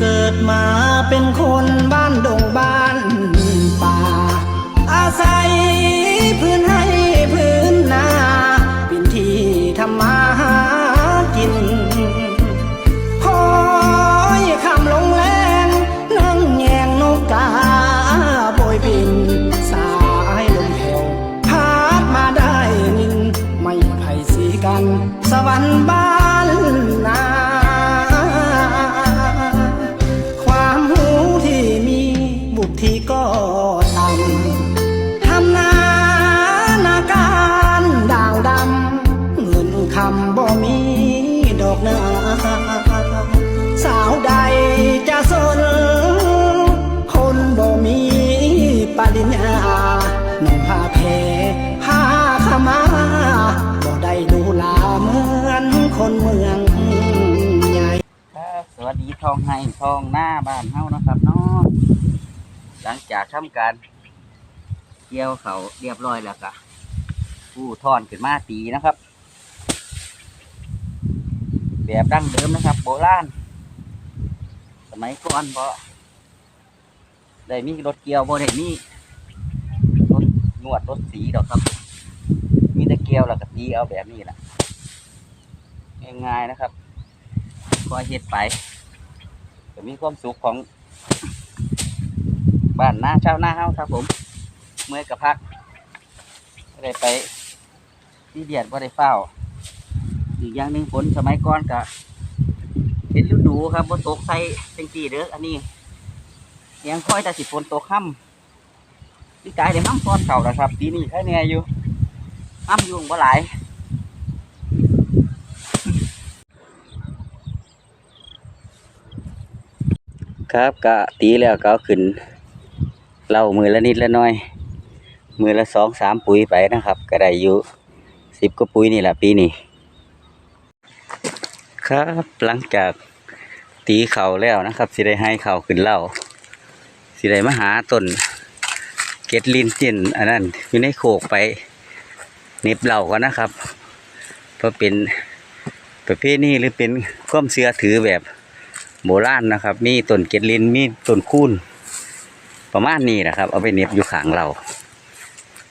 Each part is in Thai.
เกิดมาเป็นคนบ้า ทองไห้ทองหน้าบ้านเฮานะครับเนาะหลังจากทำการเกี่ยวเขาเรียบร้อยแล้วก็ผู้ทอนขึ้นมาตีนะครับ แบบดั้งเดิมนะครับ โบราณสมัยก่อนเพราะได้มีรถเกี่ยวบ่ได้มีรถนวดรถสีดอกครับ มีแต่เกี่ยวแล้วก็ตีเอาแบบนี้แหละง่ายๆนะครับก็เฮ็ดไป ก็มีความสุขของบ้านหน้าเช้าวหน้าเฮาครับผมเมื่อกับพักก็ได้ไปที่เดียดก็ได้เฝ้าอีกอย่างหนึ่งฝนสมัยก่อนก็เป็นฤดูครับบนตกใส่เป็นจีเด้ออันนี้ยังค่อยแต่สิฝนตกค่ำพี่กายได้ห้ำซ้อนเก่าแล้วครับปีนี้แค่เนี้ยอยู่ห้ำอยุ่งบ่หลาย ครับก็ตีแล้วก็เอาขึ้นเหล่ามือละนิดละน้อย มือละสองสามปุ๋ยไปนะครับ ก็ได้อยู่สิบก็ปุ๋ยนี่แหละปีนี้ครับหลังจากตีเข่าแล้วนะครับสิได้ให้เข่าขึ้นเหล่าสิได้มาหาต้นเกตลินจินอันนั้นอยู่ในโขกไปเน็บเหล่ากันนะครับ เพราะเป็นประเภทนี้หรือเป็นความเชื่อถือแบบ โบราณนะครับ มีต้นเกล็ดลินมีต้นคูนประมาณนี้นะครับ เอาไปเน็บอยู่ขางเรา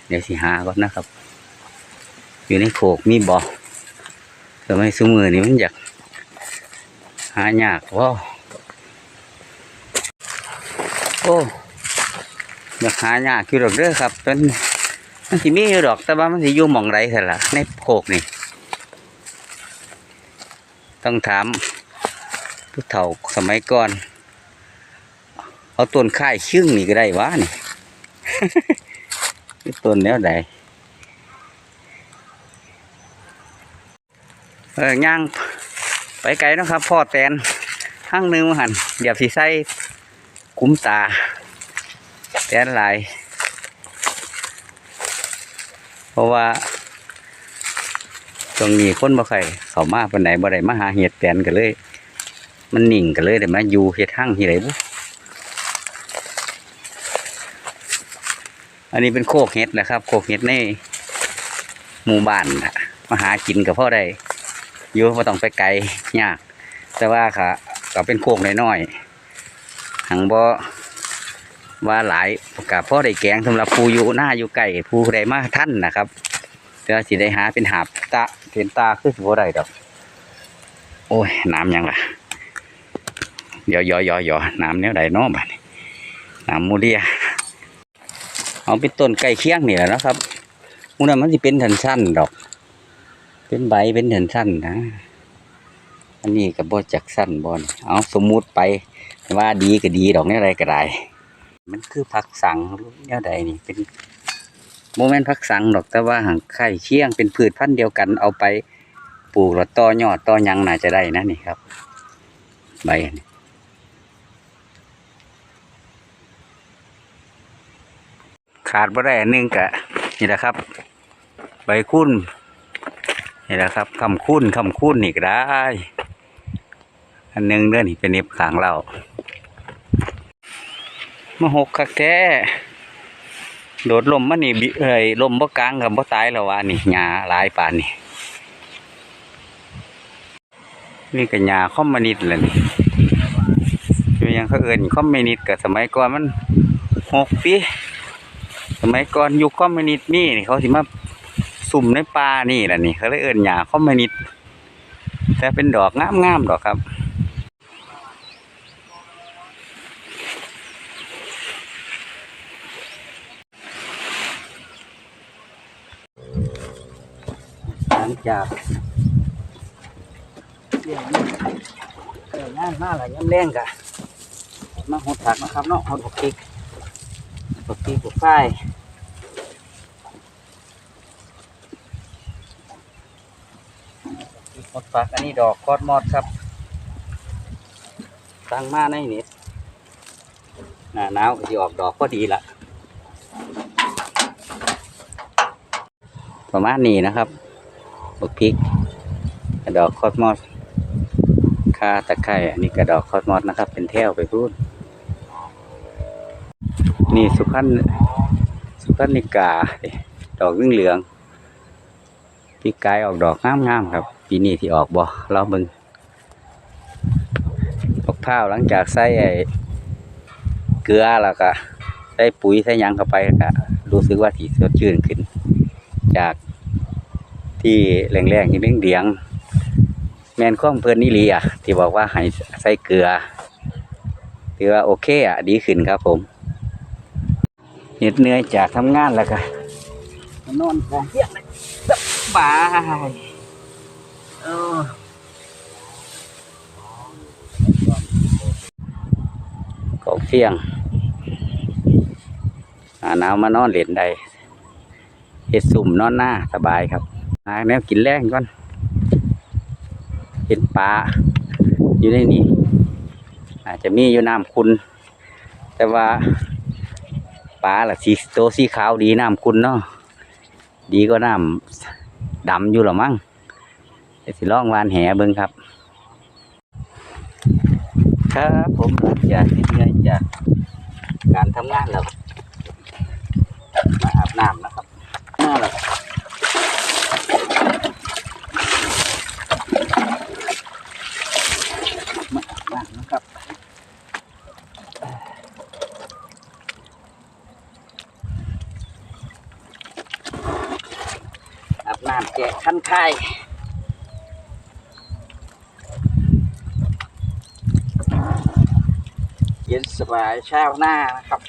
เดี๋ยวสิหาก่อนนะครับ อยู่ในโขกมีบอสมัยสมือนี่มันอยากหายากว่าโอ้อยากหายากอยู่ดอกเด้อครับเป็นมันสิมีอยู่ดอกแต่ว่ามันสิอยู่หมองไรแต่ละในโขกนี่ ต้องถาม ผู้เฒ่าสมัยก่อน เอาต้นค่ายชึ่งนี่ก็ได้วะนี่ ต้นแนวใดเออย่างไปไกลนะครับ พ่อแตนข้างหนึงหันเดี๋ยวสีใส่กุ้มตา แตนหลาย เพราะว่า ตรงนี้คนบ่ใครเขามาปานไหนบ่ได้มาหาเห็ดแตนกันเลย มันนิ่งกันเลยเดี๋ยวมาอยู่เฮ็ดห้างที่ไหนบุอันนี้เป็นโคกเห็ดนะครับ โคกเห็ดในหมู่บ้านมาหากินกับพ่อได้อยู่ไ่ต้องไปไกลยาก แต่ว่าค่ะก็เป็นโคกน้อยๆหังบ่ว่าหลายกับพ่อได้แกงสำหรับผู้อยู่หน้าอยู่ไก่ผู้ใดมาท่านนะครับแต่ว่าสิได้หาเป็นหาบตาเป็นตาคือสิบ่ได้ดอก โอ้ย น้ำยังล่ะ เดี๋ยวยอยอยอน้ำเนี้ยใดน้อบานี้น้ำมูเรียเอาเป็นต้นไก่เคียงนี่แหละนะครับมูนั้นมันจะเป็นถันสั้นดอก เป็นใบเป็นถันสั้นนะ อันนี้กับบจักสั้นบอนเอาสมมุติไปว่าดีก็ดีดอกเนี้ยใดก็ได้มันคือผักสังเนี้ยใดนี่เป็นโมเมนต์ผักสังดอกแต่ว่าหางไข่เคียงเป็นพืชพันธุ์เดียวกันเอาไปปลูกแล้วต่อยอดต่อยังน่าจะได้นะนี่ครับ ใบอัน ขาดบ่ได้อันหนึงกะนี่แหละครับ ใบคุ้นนี่แหละครับคำคุ้นคำคุ้นนี่ก็ได้ อันหนึงเด้อนี่เป็นเน็บขางเรามาหกคักแท้โดดลมมันนี่บิเอ้ยลมบ่กลางกับบ่ตายแล้ววะนี่หญ้าหลายป่านนี่นี่ก็หญ้าคอมมานิดแหละนี่ยังเขาเอิ้นคอมมิวนิสต์กับสมัยก่อนมันหกปี สมัยก่อนยุคคอมมิวนิสต์มีนี่เขาสิมาสุ่มในป่านี่แหละนี่ เขาเลยเอิ้นหญ้าคอมมิวนิสต์แต่เป็นดอกงามๆดอกครับหลังจากเรื่องนี้เรื่องงานมาหลายย้ำแรงกะมาหดผักนะครับเนาะหดผักพริก ผักพริกผักไฟหดผักอันนี้ดอกคอดมอดครับ ตั้งมาในนี้หน้าหนาวจะออกดอกพอดีละประมาณนี้นะครับบักพริกกระดอกคอสมอสคาตะไคร้อันนี้กระดอกคอสมอสนะครับ เป็นแถวไปพูด นี่สุพรรณสุพรรณิกา ดอกเหลืองๆปีกายออกดอกงามๆครับ ปีนี้ที่ออกบ่เราเบิ่งมะพร้าวหลังจากใส่ไอ้เกลือแล้วก็ใส่ปุ๋ยใส่ยังเข้าไปก็รู้สึกว่าสีสดชื่นขึ้น จากที่แรงๆที่เดียงแมนข้อมเพื่อนนี่ลีอะที่บอกว่าให้ใส่เกลือถือว่าโอเคอะดีขึ้นครับผม เหน็ดเหนื่อยจากทำงานแล้วก็นอนกองเที่ยงเลยสบายเออกองเที่ยงหาหนาวมานอนเล่นได้เฮ็ดสุ่มนอนหน้าสบายครับหาแนวกินแรงก่อนเห็นปลาอยู่ในนี้อาจจะมีอยู่น้ำคุณ แต่ว่า ปลาละสีโตสีขาวดีน้ำคุณเนาะดีก็น้ำดำอยู่หรอมั้งสิล่องวานแหเบิ้งครับ ครับผมอยากที่เหนื่อยจากการทำงานแล้วมาอาบน้ำนะครับมาแล้ว มาอาบน้ำนะครับ อาบน้ำแจกขั้ นไข่เย็นสบายเช้าหน้านะครับ